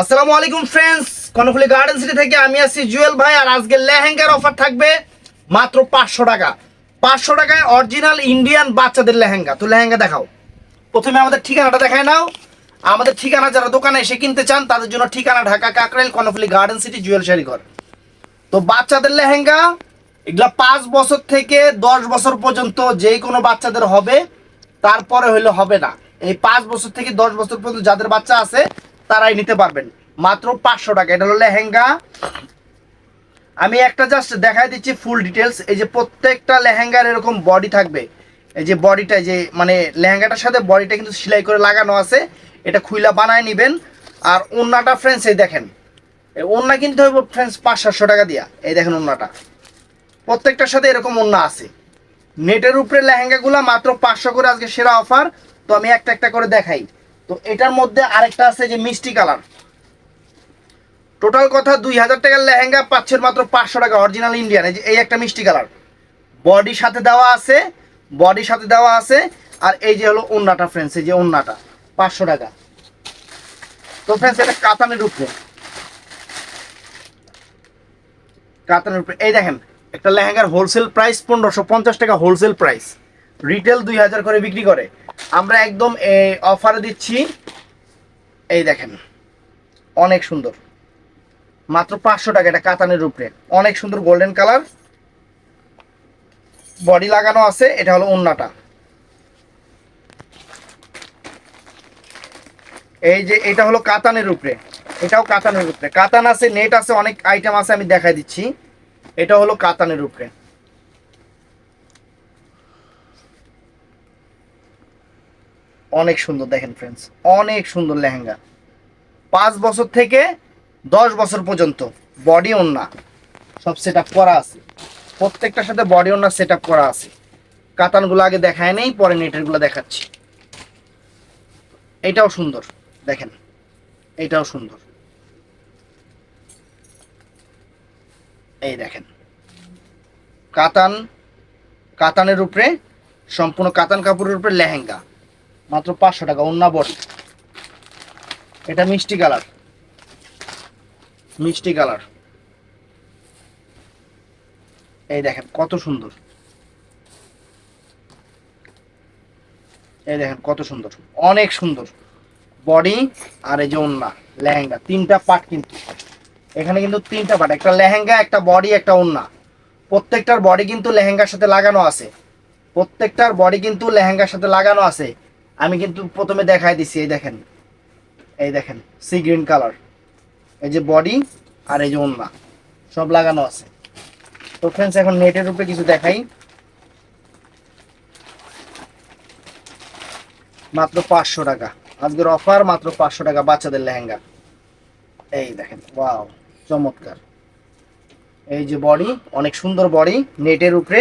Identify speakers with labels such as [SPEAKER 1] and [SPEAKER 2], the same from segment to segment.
[SPEAKER 1] আসসালামু আলাইকুম friends Karnaphuli garden city থেকে আমি আছি জুয়েল ভাই আর আজকে লেহেঙ্গার অফার থাকবে মাত্র পাঁচশো টাকা। পাঁচশো টাকায় অরিজিনাল ইন্ডিয়ান বাচ্চাদের লেহেঙ্গা। তো লেহেঙ্গা দেখাও। প্রথমে আমাদের ঠিকানাটা দেখায় নাও। আমাদের ঠিকানা যারা দোকানে এসে কিনতে চান, তাদের জন্য ঠিকানা Dhaka Kakrail, Karnaphuli garden city Jewel Sharighar. তো বাচ্চাদের লেহেঙ্গা, এগুলা পাঁচ বছর থেকে দশ বছর পর্যন্ত যে কোনো বাচ্চাদের হবে, তারপরে হইলে হবে না। এই পাঁচ বছর থেকে দশ বছর পর্যন্ত যাদের বাচ্চা আছে তারাই নিতে পারবেন। মাত্র পাঁচশো টাকা। এটা হলো লেহেঙ্গা। আমি একটা জাস্ট দেখাই দিচ্ছি ফুল ডিটেলস এই যে প্রত্যেকটা লেহেঙ্গার এরকম বডি থাকবে। এই যে বডিটা যে মানে লেহেঙ্গাটার সাথে বডিটা কিন্তু সেলাই করে লাগানো আছে। এটা খুইলা বানায় নেবেন। আর ওন্নাটা ফ্রেন্ডস এই দেখেন। ওন্না কিনতে হবে ফ্রেন্ডস পাঁচ সাতশো টাকা দিয়া। এই দেখেন ওন্নাটা। প্রত্যেকটার সাথে এরকম ওন্না আছে। নেটের উপরে লেহেঙ্গাগুলো মাত্র পাঁচশো করে আজকে সেরা অফার তো আমি একটা একটা করে দেখাই। তো এটার মধ্যে আরেকটা আছে যে মিষ্টি কালার। টোটাল কথা দুই হাজার টাকার লেহেঙ্গা পাচ্ছেন মাত্র পাঁচশো টাকা অরিজিনাল ইন্ডিয়ান এই একটা মিষ্টি কালার। বডির সাথে দেওয়া আছে বডির সাথে দেওয়া আছে, আর এই যে হলো ওন্নাটা ফ্রেন্ডস এই যে ওন্নাটা, পাঁচশো টাকা। তো ফ্রেন্ডস এটা কাতানের উপরে। কাতানের উপরে। এই দেখেন, একটা লেহেঙ্গার হোলসেল প্রাইস পনেরোশো পঞ্চাশ টাকা হোলসেল প্রাইস রিটেল দুই হাজার করে বিক্রি করে। আমরা একদম এই অফারে দিচ্ছি। এই দেখেন, অনেক সুন্দর। মাত্র পাঁচশো টাকা, এটা কাতানের উপরে। অনেক সুন্দর গোল্ডেন কালার বডি লাগানো আছে, এটা হলো ওন্নাটা। এই যে, এটা হলো কাতানের উপরে। এটাও কাতানের উপরে। কাতান আছে নেট আছে, অনেক আইটেম আছে, আমি দেখাই দিচ্ছি। এটা হলো কাতানের উপরে। অনেক সুন্দর দেখেন ফ্রেন্ডস অনেক সুন্দর লেহেঙ্গা। পাঁচ বছর থেকে দশ বছর পর্যন্ত বডি ওন্না সব সেট করা আছে। প্রত্যেকটার সাথে বডি ওন্না সেট করা আছে। কাতানগুলো আগে দেখায় নেই, পরে নেটেরগুলো দেখাচ্ছি। এটাও সুন্দর, দেখেন, এটাও সুন্দর। এই দেখেন, কাতান, কাতানের উপরে, সম্পূর্ণ কাতান কাপড়ের উপরে লেহেঙ্গা। মাত্র পাঁচশো টাকা অন্য বডি এটা মিষ্টি কালার। মিষ্টি কালার। এই দেখেন, কত সুন্দর। এই দেখেন, কত সুন্দর। অনেক সুন্দর। বডি আর এই যে ওন্না লেহেঙ্গা, তিনটা পার্ট কিন্তু। এখানে কিন্তু তিনটা পার্ট, একটা লেহেঙ্গা, একটা বডি, একটা ওন্না প্রত্যেকটার বডি কিন্তু লেহেঙ্গার সাথে লাগানো আছে। প্রত্যেকটার বডি কিন্তু লেহেঙ্গার সাথে লাগানো আছে। আমি কিন্তু প্রথমে দেখাই দিছি, এই দেখেন। এই দেখেন সি গ্রিন কালার এই যে বডি আর এই যে ওন্না সব লাগানো আছে। তো ফ্রেন্ডস এখন নেটের উপরে কিছু দেখাই। মাত্র পাঁচশো টাকা। আজকের অফার মাত্র পাঁচশো টাকা বাচ্চাদের লেহেঙ্গা। এই দেখেন ওয়াও চমৎকার। এই যে বডি অনেক সুন্দর বডি নেটের উপরে।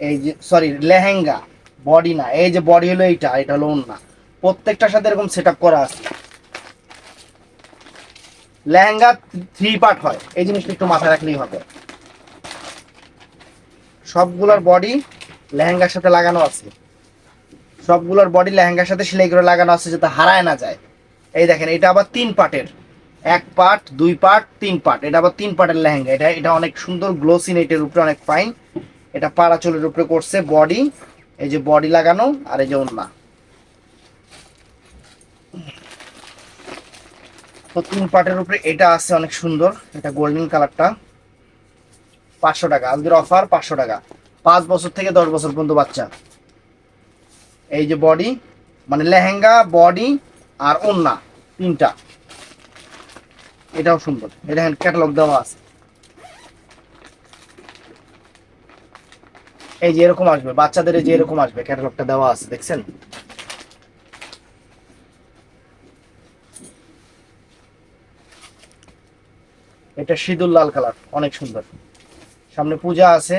[SPEAKER 1] এই যে সরি লেহেঙ্গা। বডি না, এই যে বডি হলো এইটা, এটা হলো ওন্না প্রত্যেকটার সাথে এরকম সেট করা আছে। লেহেঙ্গা থ্রি পার্ট হয়, এই জিনিসটা একটু মাথায় রাখলেই হবে। সবগুলোর বডি লেহেঙ্গার সাথে লাগানো আছে। সবগুলোর বডি লেহেঙ্গার সাথে সেলাই করে লাগানো আছে যাতে হারায় না যায়। এই দেখেন, এটা আবার তিন পার্টের এক পার্ট দুই পার্ট তিন পার্ট এটা আবার তিন পার্টের লেহেঙ্গা। এটা এটা অনেক সুন্দর গ্লোসি নেটের উপরে অনেক ফাইন এটা পাড়াচলের উপরে করছে বডি এই যে বডি লাগানো আর এই যে ওন্না। তিন পার্টের উপরে এটা আছে অনেক সুন্দর, এটা গোল্ডেন কালারটা। পাঁচশো টাকা, আজকের অফার পাঁচশো টাকা। পাঁচ বছর থেকে দশ বছর পর্যন্ত বাচ্চা। এই যে বডি মানে লেহেঙ্গা, বডি আর ওন্না, তিনটা। এটাও সুন্দর। এটা ক্যাটালগ দেওয়া আছে। এই যে এরকম আসবে, বাচ্চাদের এই যে এরকম আসবে ক্যাটালগটা দেওয়া আছে, দেখছেন? এটা সিঁদুর লাল কালার, অনেক সুন্দর। সামনে পূজা আছে,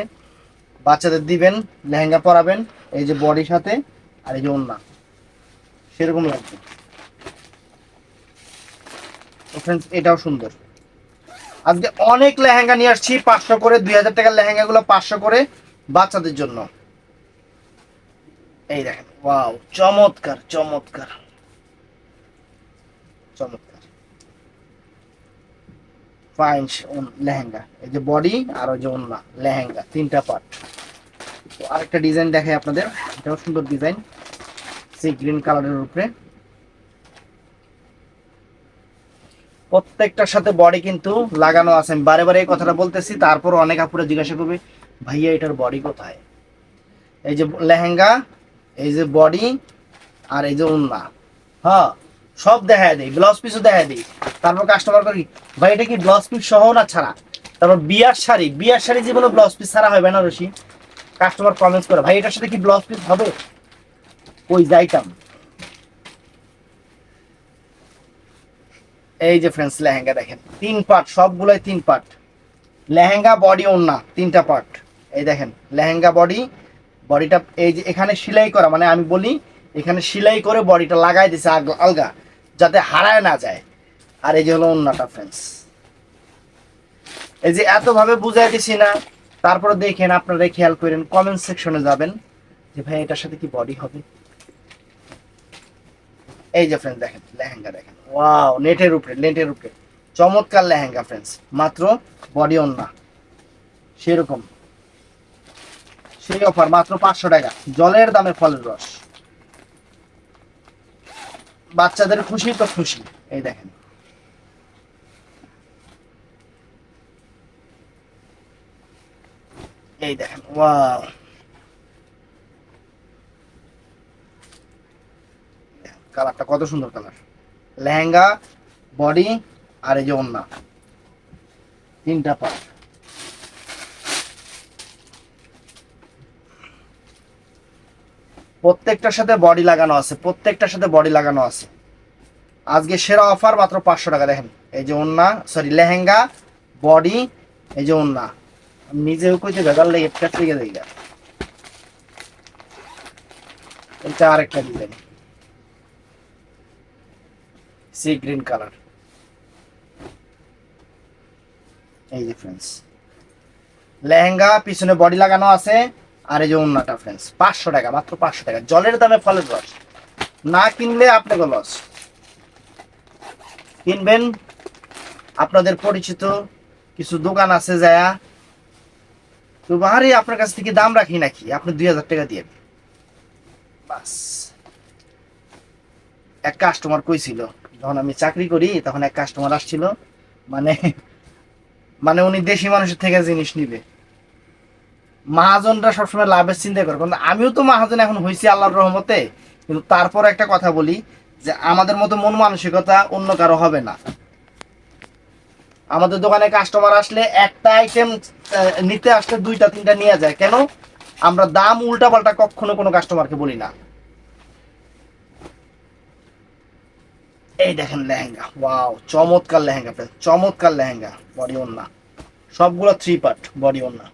[SPEAKER 1] বাচ্চাদের দিবেন, লেহেঙ্গা পরাবেন, এই যে বডির সাথে, আর এই যে ওন্না সেরকম লাগবে। এটাও সুন্দর। আজকে অনেক লেহেঙ্গা নিয়ে আসছি, পাঁচশো করে, দুই হাজার টাকার লেহেঙ্গাগুলো পাঁচশো করে। বাচ্চাদের জন্য। এই দেখেন ওয়াও চমৎকার চমৎকার। চমৎকার। লেহেঙ্গা। এই যে বডি আর ওই যে ওন্না লেহেঙ্গা, তিনটা পার্ট তো আরেকটা ডিজাইন দেখাই আপনাদের। এটাও সুন্দর ডিজাইন সেই গ্রিন কালারের উপরে। প্রত্যেকটার সাথে বডি কিন্তু লাগানো আছে। আমি বারে বারে এই কথাটা বলতেছি তারপর অনেক আপুরা জিজ্ঞাসা করবে ভাইয়া, এটার বডি কোথায়? এই যে লেহেঙ্গা, এই যে বডি আর এই যে উন্না। হ্যাঁ সব দেখা দিই ব্লাউজ পিসও দেখা দিই। তারপর কাস্টমার করি ভাই, এটা কি ব্লাউজ পিস সহ না ছাড়া? তারপর বিয়ার শাড়ি বিয়ার শাড়ি জীবনে ব্লাউজ পিস ছাড়া হয় বেনারসি কাস্টমার কমেন্টস করে, ভাই, এটার সাথে কি ব্লাউজ পিস হবে? ওই যাইতাম। এই যে ফ্রেন্ডস লেহেঙ্গা দেখেন, তিন পার্ট সবগুলোই তিন পার্ট লেহেঙ্গা বডি ওন্না তিনটা পার্ট এই দেখেন, লেহেঙ্গা বডি বডিটা এই যে এখানে সেলাই করা মানে আমি বলি এখানে সেলাই করে বডিটা লাগাই দিছে আলগা, যাতে হারায় না যায়। আর এই যে হলো অন্যটা ফ্রেন্ডস এই যে এতভাবে বুঝাই দিছি না, তারপরে দেখেন আপনারা খেয়াল করেন কমেন্ট সেকশনে যাবেন, যে ভাই, এটার সাথে কি বডি হবে? এই যে ফ্রেন্ডস দেখেন, লেহেঙ্গা দেখেন। ওয়াও নেটের উপরে নেটের উপরে। চমৎকার লেহেঙ্গা ফ্রেন্ডস মাত্র বডি অন্যা সেরকম। সেই অফার মাত্র পাঁচশো টাকা। জলের দামে ফলের রস। বাচ্চাদের খুশি তো খুশি, এই দেখেন। এই দেখেন, ওয়াও। কালারটা কত সুন্দর কালার। লেহেঙ্গা, বডি আর এই যে ওন্না তিনটা পার্ট। প্রত্যেকটার সাথে বডি লাগানো আছে, প্রত্যেকটার সাথে বডি লাগানো আছে। আজকে সেরা অফার মাত্র পাঁচশো টাকা, দেখেন। এই যে ওন্না সরি লেহেঙ্গা বডি এই যে ওন্না নিজেও কইতে ভেজাল লেগে পেট লেগে গা। এটা আরেকটা ডিজাইন সি গ্রিন কালার। এই যে ফ্রেন্ডস লেহেঙ্গা, পিছনে বডি লাগানো আছে। আর এই যে অন্যটা ফ্রেন্ডস পাঁচশো টাকা, মাত্র পাঁচশো টাকা। জলের দামে ফলের রস। না কিনলে আপনাকে লস কিনবেন, আপনাদের পরিচিত কিছু দোকান আছে যায়া। তো আরে আপনার কাছ থেকে দাম রাখি নাকি? আপনি দুই হাজার টাকা দিয়ে। বাস। এক কাস্টমার কইছিল, যখন আমি চাকরি করি, তখন এক কাস্টমার আসছিল মানে মানে উনি দেশি মানুষের থেকে জিনিস নিবে। মহাজনরা সবসময় লাভের চিন্তা করে। কিন্তু আমিও তো মহাজন এখন হয়েছি আল্লাহর রহমতে। কিন্তু তারপর একটা কথা বলি যে আমাদের মতো মন মানসিকতা অন্য কারও হবে না। আমাদের দোকানে কাস্টমার আসলে একটা আইটেম নিতে আসলে দুইটা, তিনটা নিয়ে যায়। কেন? আমরা দাম উল্টা পাল্টা কখনো কোনো কাস্টমারকে বলি না। এই দেখেন লেহেঙ্গা। ওয়াও চমৎকার লেহেঙ্গা চমৎকার লেহেঙ্গা বডি ওন্না সবগুলো থ্রি পার্ট বডি ওন্না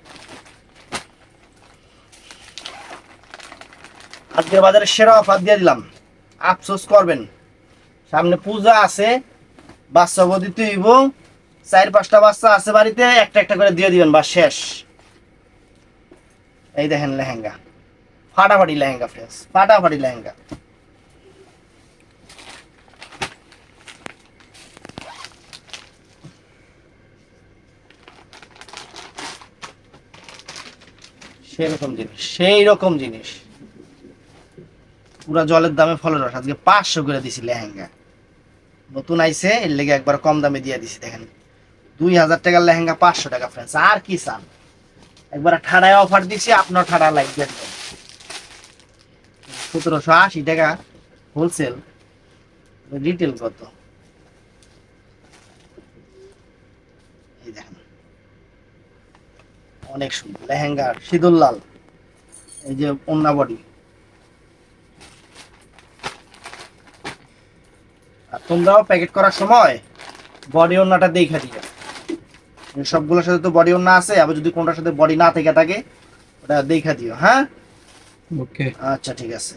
[SPEAKER 1] আজকের বাজারে সেরা অফার দিয়ে দিলাম। আফসোস করবেন। সামনে পূজা আছে, বাচ্চা বদি তুইব চার পাঁচটা বাচ্চা আছে বাড়িতে, একটা একটা করে দিয়ে দিবেন বা শেষ। এই দেখেন লেহেঙ্গা। ফাটাফাটি লেহেঙ্গা ফ্রেন্ডস ফাটাফাটি লেহেঙ্গা। সেরকম জিনিস সেই রকম জিনিস। পুরা জলের দামে ফলের রস। আজকে পাঁচশো করে দিছি লেহেঙ্গা। নতুন আইসে এর লেগে একবার কম দামে দিয়ে দিছি, দেখেন। দুই হাজার টাকার লেহেঙ্গা পাঁচশো টাকা ফ্রেন্ডস আর কি চান? একবার ঠাড়ায় অফার দিছি, আপনার ঠাড়া লাগবে সতেরোশো আশি টাকা হোলসেল রিটেল কত? এই দেখেন। অনেক সুন্দর। লেহেঙ্গা, সিঁদুর লাল। এই যে অন্যা বডি তোমরাও প্যাকেট করার সময় বডি ওন্নাটা দেখে দিবে সবগুলোর সাথে তো বডি ওন্না আছে আবার যদি কোনটার সাথে বডি না থেকে থাকে ওটা দেখে দিও হ্যাঁ?
[SPEAKER 2] ওকে।
[SPEAKER 1] আচ্ছা ঠিক আছে।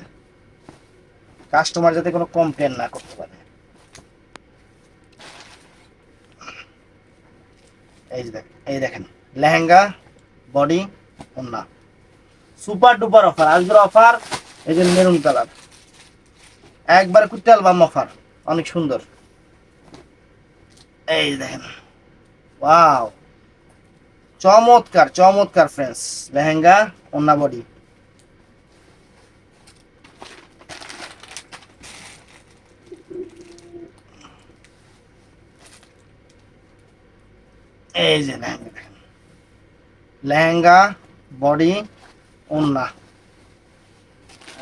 [SPEAKER 1] কাস্টমার যাতে কোনো কমপ্লেন না করতে পারে। এই যে দেখেন এই দেখেন লেহেঙ্গা বডি ওন্না সুপার ডুপার অফার আজকের অফার এই যে মেরুন কালার একবার করতে অ্যালবাম অফার অনেক সুন্দর। এই দেখেন। ওয়াও চমৎকার চমৎকার ফ্রেন্ডস লেহেঙ্গা ওন্না বডি এই যে লেহেঙ্গা লেহেঙ্গা বডি ওন্না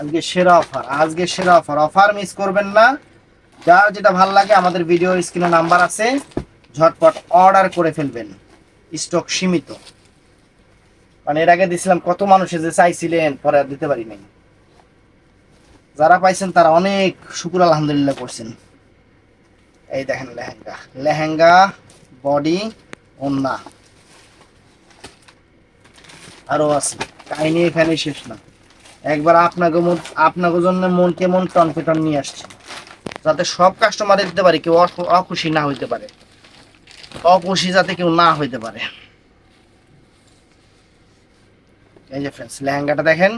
[SPEAKER 1] আজকে সেরা অফার আজকে সেরা অফার অফার মিস করবেন না। যার যেটা ভালো লাগে, আমাদের ভিডিও স্ক্রিনে নাম্বার আছে। ঝটপট অর্ডার করে ফেলবেন। স্টক সীমিত। মানে এর আগে দিছিলাম, কত মানুষ যে চাইছিলেন, পরে আর দিতে পারি নাই। যারা পাইছেন, তারা অনেক শুকুর আলহামদুলিল্লাহ করছেন। এই দেখেন লেহেঙ্গা। লেহেঙ্গা বডি ওন্না। আরও আছে। কাহিনী এখানে শেষ না। একবার আপনাকে আপনাকে জন্য মন কেমন টন পেটন নিয়ে আসছে। যাতে সব কাস্টমার দিতে পারে, কেউ অখুশি না হইতে পারে। অখুশি যাতে কেউ না হইতে পারে। এই যে ফ্রেন্ডস লেহেঙ্গাটা দেখেন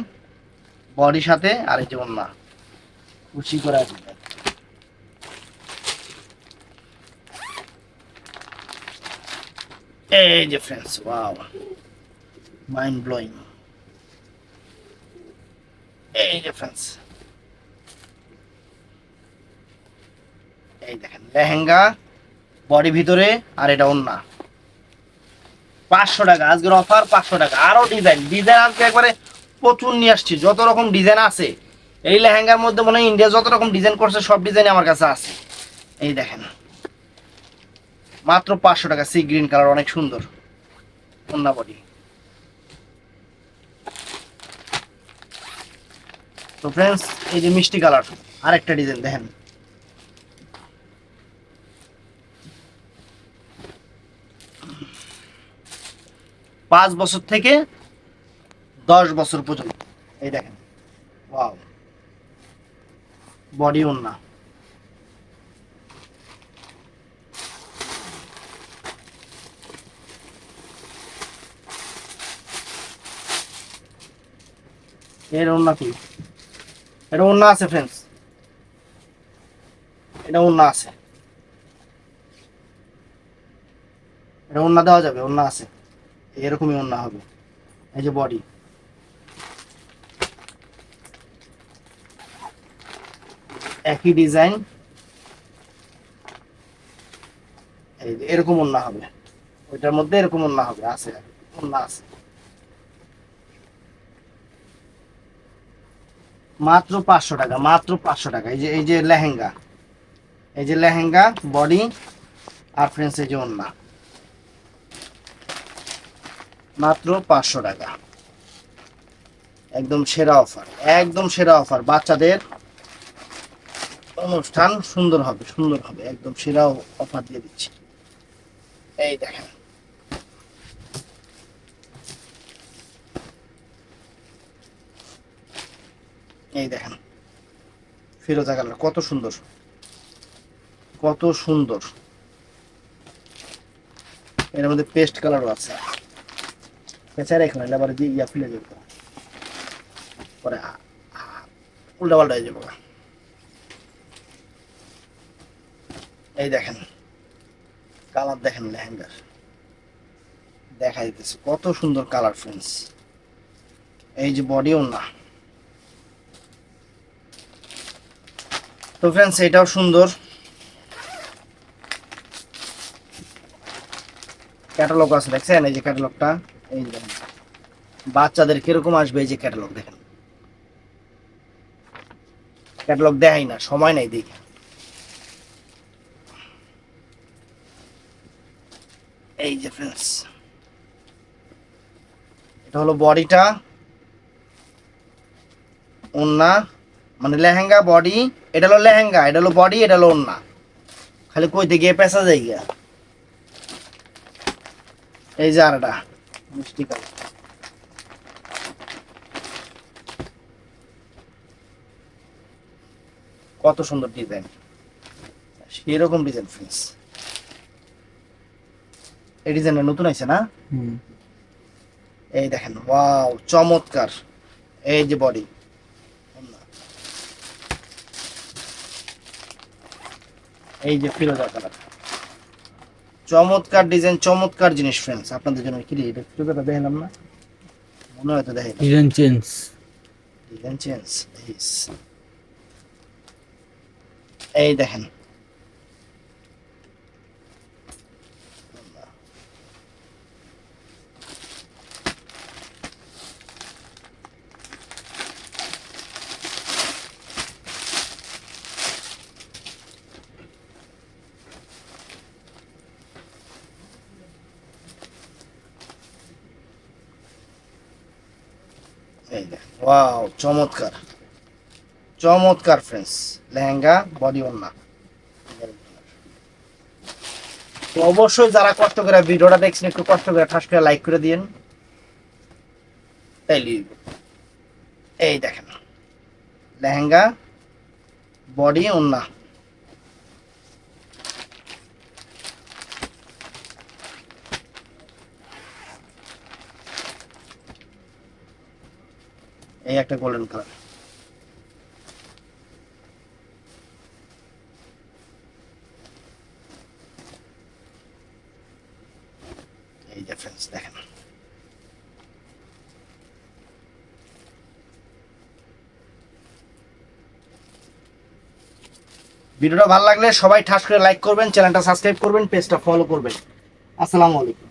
[SPEAKER 1] বডির সাথে আর এই যে ওন্না খুশি করে আছে এই যে ফ্রেন্ডস ওয়াও মাইন্ড ব্লোয়িং এই যে ফ্রেন্ডস এই দেখেন, লেহেঙ্গা বডি ভিতরে, আর এটা ওন্না। পাঁচশো টাকা, আজকের অফার পাঁচশো টাকা। আরও ডিজাইন ডিজাইন আজকে একবারে প্রচুর নিয়ে আসছি, যত রকম ডিজাইন আছে। এই লেহেঙ্গার মধ্যে মনে হয় ইন্ডিয়া যত রকম ডিজাইন করছে, সব ডিজাইন আমার কাছে আছে। এই দেখেন, মাত্র পাঁচশো টাকা সি গ্রিন কালার অনেক সুন্দর। ওন্না বডি তো ফ্রেন্ডস এই যে মিষ্টি কালার আরেকটা ডিজাইন দেখেন। পাঁচ বছর থেকে দশ বছর পর্যন্ত। এই দেখেন। ওয়াও বডি ওন্না এর ওন্না কি? এটা ওন্না আছে ফ্রেন্ডস এটা ওন্না আছে। এটা ওন্না দেওয়া যাবে ওন্না আছে। এরকমই ওন্না হবে। এই যে বডি একই ডিজাইন এরকম ওন্না হবে। ওইটার মধ্যে এরকম ওন্না হবে, আছে। ওন্না আছে। মাত্র পাঁচশো টাকা, মাত্র পাঁচশো টাকা। এই যে এই যে লেহেঙ্গা। এই যে লেহেঙ্গা বডি আর ফ্রেন্ডস এই যে ওন্না মাত্র পাঁচশো টাকা। একদম সেরা অফার, একদম সেরা অফার। বাচ্চাদের অনুষ্ঠান সুন্দর হবে সুন্দর হবে। একদম সেরা অফার দিয়ে দিচ্ছি। এই দেখেন। এই দেখেন। ফিরোজা কালার কত সুন্দর। কত সুন্দর। এর মধ্যে পেস্ট কালারও আছে। পেঁচা রেখো না আবার ইয়া ফুলে যাবে পরে উল্টা পাল্টা হয়ে যাব। এই দেখেন, কালার দেখেন লেহেঙ্গার। দেখা দিতেছে, কত সুন্দর কালার ফ্রেন্ডস। এই যে বডিও না। তো ফ্রেন্ডস, এটাও সুন্দর। ক্যাটালগ আছে, দেখছেন? এই যে ক্যাটালগটা। এই দেখেন। বাচ্চাদের কীরকম আসবে এই যে ক্যাটালগ দেখেন। ক্যাটালগ দেখাই না, সময় নাই দেখি। এই যে ফ্রেন্ডস এটা হলো বডিটা ওন্না মানে লেহেঙ্গা বডি এটা হলো লেহেঙ্গা, এটা হলো বডি এটা হলো ওন্না খালি কইতে গিয়ে পেঁচা যাই গিয়া। এই যে আরেকটা মিষ্টি কালার কত সুন্দর ডিজাইন। সেরকম ডিজাইন ফ্রেন্ডস এই ডিজাইনটা নতুন আছে না? এই দেখেন ওয়াও চমৎকার। এই যে বডি। এই যে ফিরোজা কালার চমৎকার ডিজাইন চমৎকার জিনিস ফ্রেন্ডস আপনাদের জন্য কি এটা একটু কথা দেখালাম না? মনে হয় তো দেখেন
[SPEAKER 2] ডিজাইন চেঞ্জ
[SPEAKER 1] ডিজাইন চেঞ্জ এই দেখেন। চমৎকার। চমৎকার ফ্রেন্ডস লেহেঙ্গা বডি ওন্না তো অবশ্যই যারা কষ্ট করে ভিডিওটা দেখছেন, একটু কষ্ট করে ঠাস করে লাইক করে দিন এই দেখেন। লেহেঙ্গা বডি ওন্না এই একটা গোল্ডেন কালার এই দেখেন। ভিডিওটা ভালো লাগলে সবাই ঠাস করে লাইক করবেন চ্যানেলটা সাবস্ক্রাইব করবেন পেজটা ফলো করবেন। আসসালামু আলাইকুম।